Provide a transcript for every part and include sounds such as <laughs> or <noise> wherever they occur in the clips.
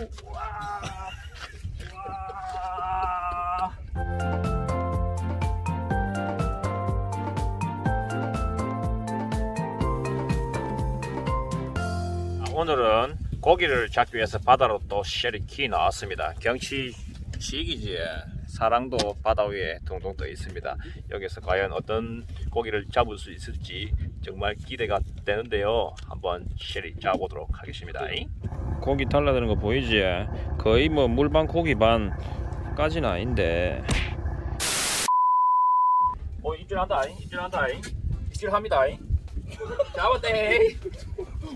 아, 오늘은 고기를 잡기 위해서 바다로 또 쉐리키 나왔습니다. 경치 시기지에 사랑도 바다 위에 동동 떠 있습니다. 여기서 과연 어떤 고기를 잡을 수 있을지 정말 기대가 되는데요. 한번 쉐리 짜보도록 하겠습니다. 고기 달라드는 거 보이지? 거의 뭐 물반 고기 반까지는 아닌데. 어 입질한다, 입질한다, 입질합니다. <laughs> 잡았대.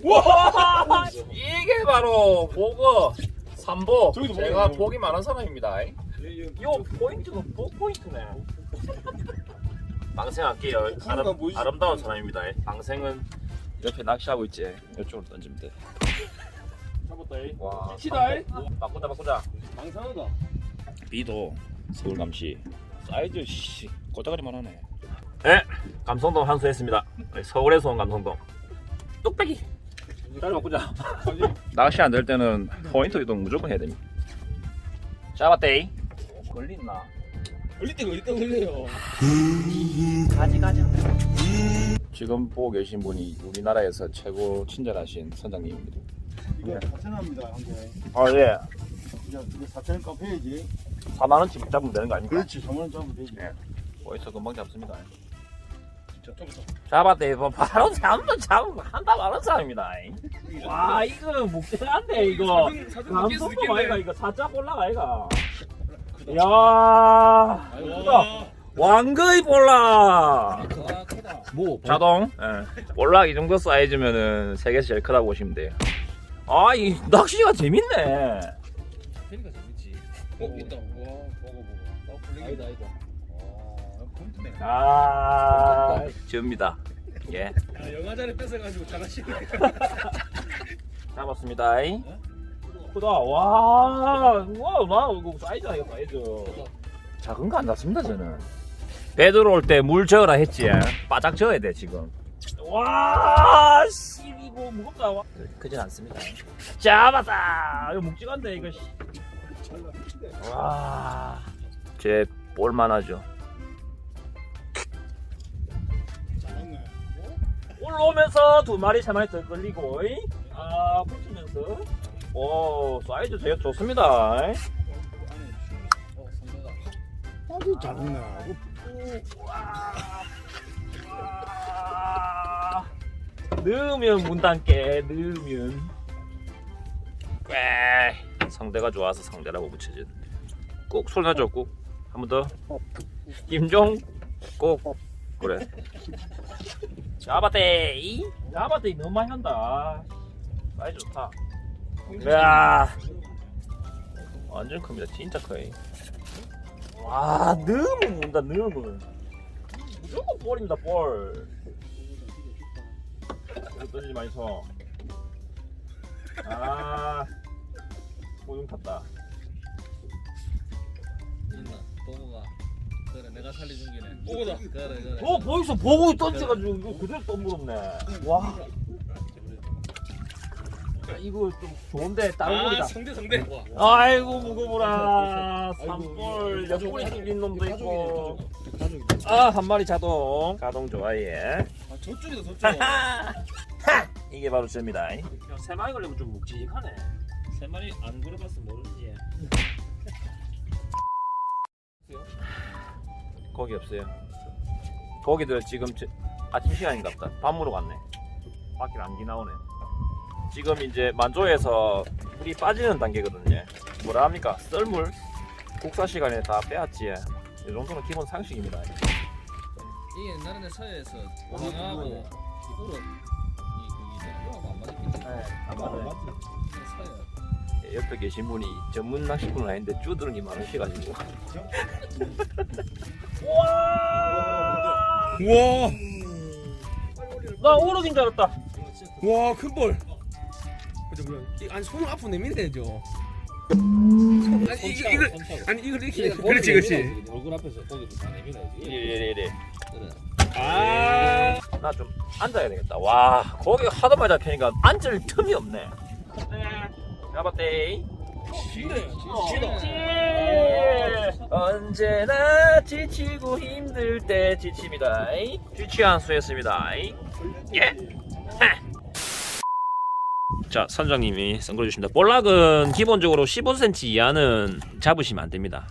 와 이게 바로 보고 삼보 제가. 복이 많은 사람입니다 요 포인트는 복 포인트네 방생 할게요 아름, 뭐? 아름다운 사람입니다. 방생은 옆에 낚시하고 있지 이쪽으로 던지면 돼. 잡았다 이. 와, 치다 이. 바꾸자 바꾸자 망상하다. 비도 서울감시. 사이즈 씨 꼬자가리만 하네. 네. 감성동 한수했습니다. 서울에서 온 감성동. 뚝배기. 자리 바꾸자. 낚시 안 될 때는 포인트 이동 무조건 해야 됩니다. 잡았대 걸린나 걸릴 때 걸릴 때 걸려요. 가지 가지 지금 보고 계신 분이 우리나라에서 최고 친절하신 선장님입니다 이거 4천 원입니다 형제. 아예 이제 이거 4천 원 값 해야지. 4만 원치 잡으면 되는 거 아닙니까? 그렇지 3만원 잡으면 되지. 예. 어디서 금방 잡습니다. 잡았대 뭐 바로 잡으면 잡으면 한다 말한 사람입니다 와 이거는 묵직한데 이거 감성도 아이가 이거 살짝 올라가 이가 이 야 크다. 왕거이 볼락 뭐? 자동 예. 볼락 이 정도 사이즈면은 세계에서 제일 크다고 보시면 돼요 아 이 낚시가 재밌네 그러니까 재밌지. 어, 있다. 와, 보고 보고. 나 블랙이 아니다 아니다. 아 포인트네. 아 접니다 예 아, 영화 자리 뺏어가지고 잘하시네. <laughs> 잡았습니다 크다 와와 나 이거 사이즈야 이거 사이즈. 작은 거안 잡습니다 저는. 배 들어올 때 물 저어라 했지. 바짝 저어야 돼 지금. 와 씨, 이거 무겁다. 와. 크진 않습니다. 잡았다. 이거 묵직한데 이거 씨. 와 제 볼만하죠. 잘했네. 올라오면서 두 마리 세 마리 더 걸리고 이? 아 붙으면서 오 사이즈 되게 좋습니다. 아주. 와. 넣으면 문단께 넣으면. 꽤 성대가 좋아서 성대라고 붙여진 꼭 소리 나죠 꼭 한 번 더. 김종 꼭. 그래. 잡았대. 이? 잡았대. 너무 많이 한다. 사이즈 좋다. 이 야 완전 큽니다 진짜 커요 와 넣으면 문다 넣으면 무조건 볼입니다 볼 던지지 마이소 아 고중 탔다 있나? 보고가. 그래, 내가 살려준 게네. 보고다. 그래, 그래. 어 보이소 보고 던져가지고 이거 그대로 떠물었네 와 이거 좀 좋은데 다른 거다. 아, 성대, 성대. 아이고 무거워라. 산볼 옆구리 찔린 놈도 있고. 아한 마리 자동. 가동 좋아해. 아, 저쪽이다, 저쪽. <laughs> 이게 바로 접니다. 세 마리 걸리면 좀 묵직하네. 세 마리 안 걸어봤으면 모르지. <laughs> 고기 없어요. 고기들 지금 저- 아침 시간인가 보다. 밥 먹으러 갔네. 밖에 안기 나오네 지금 이제 만조에서 물이 빠지는 단계거든요 뭐라 합니까 썰물 국사 시간에 다 빼앗지 이 정도는 기본 상식입니다 이게 옛날에 서해에서 왕하고 우럭 이 그게 이거 안 맞겠지? 네. 서해. 옆에 계신 분이 전문 낚시꾼은 아닌데 쭈드름이 많으셔가지고 와 우와. 나 오르긴 줄 알았다 와큰 볼. 이- 아니 손을 앞으로 내밀어야죠. 아니 이거 이걸 아니 이걸 이렇게 그렇지 그렇지. 얼굴 앞에서 고기 다 내밀어야지. 그래. 아. 나 좀 앉아야 되겠다 와 거기 하도 많이 잡히니까 앉을 틈이 없네 잡았대 힘들어요. 언제나 지치고 힘들 때 지칩니다. 지치한 수했습니다. 예. 자 선장님이 선글해 주십니다. 볼락은 기본적으로 15cm 이하는 잡으시면 안 됩니다.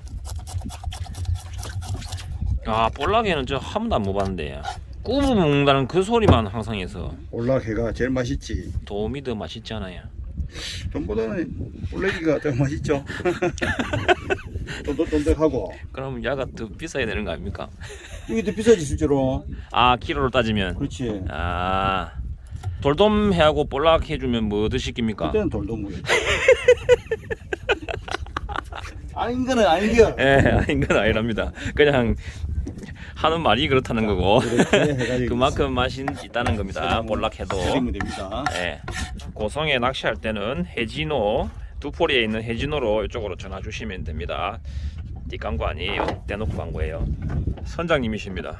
아 볼락에는 저 한 번도 안 먹어봤는데 꾸부 먹는다는 그 소리만 항상 해서 올라게가 제일 맛있지. 더 맛있잖아요. 전보다는 올레기가 더 맛있죠. <laughs> 쫀득쫀득하고. 그럼 야가 더 비싸야 되는 거 아닙니까? 이게 더 비싸지 실제로. 아 키로로 따지면 그렇지. 아 돌돔 해하고 볼락 해주면 뭐 드시깁니까? 그때는 먹여. <laughs> 아닌 거는 아니겨. 예 아닌 건 아니랍니다. 그냥 하는 말이 그렇다는 거고 <laughs> 그만큼 맛이 있다는 겁니다. 볼락 해도 드리면 됩니다. 예 고성에 낚시할 때는 해진호 두포리에 있는 해진호로 이쪽으로 전화 주시면 됩니다. 뒷광고 아니에요. 대놓고 광고예요. 선장님이십니다.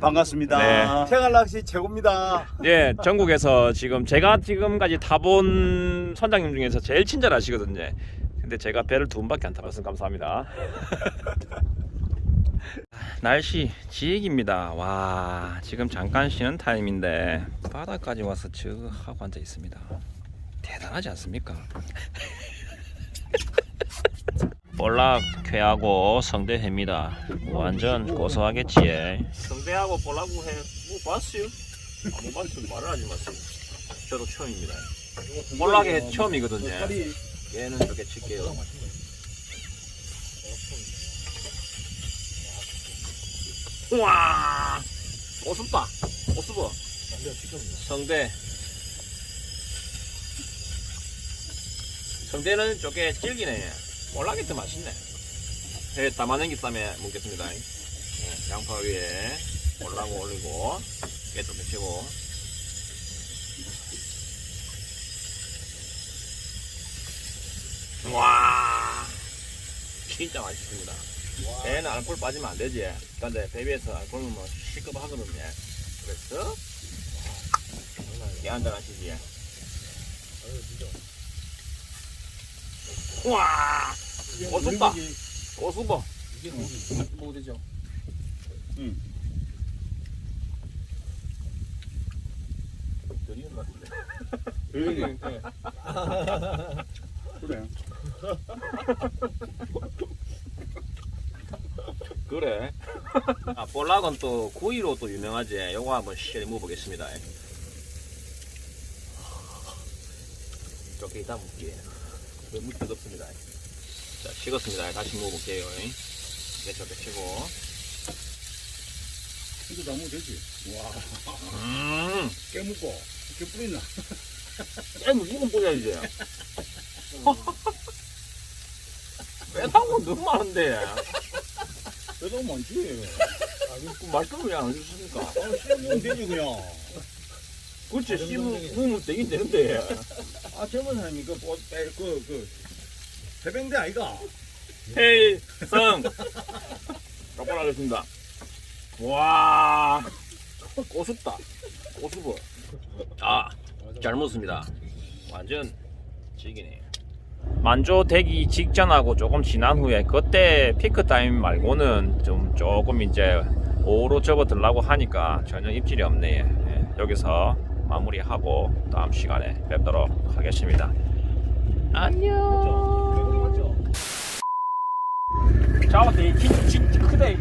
반갑습니다. 네. 생활 낚시 최고입니다. 예, 전국에서 지금 제가 지금까지 타본 선장님 중에서 제일 친절하시거든요. 근데 제가 배를 두 번밖에 안 타봐서 감사합니다. <laughs> 날씨 지익입니다. 와, 지금 잠깐 쉬는 타임인데 바다까지 와서 저 하고 앉아 있습니다. 대단하지 않습니까? <laughs> 볼락 회하고 성대회입니다. 완전 고소하겠지에. 성대하고 볼락고 회, 뭐 봤어요? 못 봤으면 말을 하지 마세요. 저도 처음입니다. 볼락회 처음이거든요. 얘는 이렇게 칠게요. 우와, 고습다, 고습어. 성대. 성대는 쪼개 질기네. 더 맛있네. 회 담아낸 기쌈에 먹겠습니다. 네, 양파 위에 올라고 올리고 깨도 맺히고. 와 진짜 맛있습니다. 배는 알코올 빠지면 안 되지. 근데 배 위에서 알코올 넣으면 시급하거든요. 그래서 깨 한잔 하시지. 와 고수다 고수버 이게 뭐 되죠? 드리는 것 같은데 그래. 그래. <laughs> 그래. 아, 볼락은 또 구이로 또 유명하지. 요거 한번 시원히 먹어보겠습니다. 이렇게 이따 먹게. 너무 뜨겁습니다. 자, 식었습니다. 다시 먹어볼게요. 깨쳐 배치고. 이거 나무 되지. 와. 음, 깨묻고. 이렇게 뿌리나. 깨 무조건 뿌려야지. 빼다고 너무 많은데. 그래도 많지. 그 말씀 왜안 해주십니까? 아, 씹으면 되지 그냥. 그렇지, 씹으면 되긴 되는데. 아 젊은 사람이 그, 뭐, 빼, 그, 그, 해병대 아이가? 해성. 똑바로 하겠습니다. 와. 고습다. 고수버 아잘 먹습니다. 완전 지기네. 만조 되기 직전하고 조금 지난 후에 그때 피크 타임 말고는 좀 조금 이제 오후로 접어들라고 하니까 전혀 입질이 없네. 예, 여기서 마무리하고 다음 시간에 뵙도록 하겠습니다. 안녕 잡았대 진짜 진짜 크대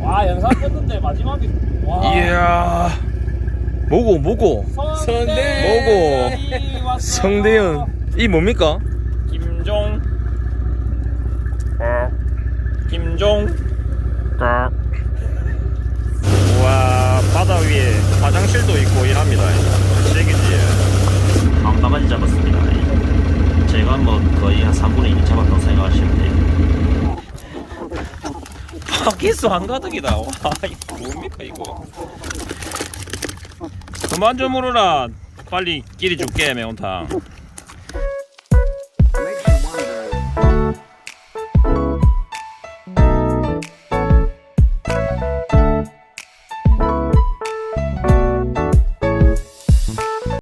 와 영상 껐는데 마지막에 와 이야. 뭐고 뭐고? 성대 뭐고? 성대현 이 뭡니까? 김종 꽉. 김종 꽉. 와 바다 위에 화장실도 있고 이랍니다 세기지 밤바가지 잡았습니다 제가 뭐 거의 한 3분의 1 잡았다고 생각하시면 돼요 파 기수 한가득이다. 와 이거 뭡니까 이거. 그만 좀 물어라. 빨리 끼리 줄게 매운탕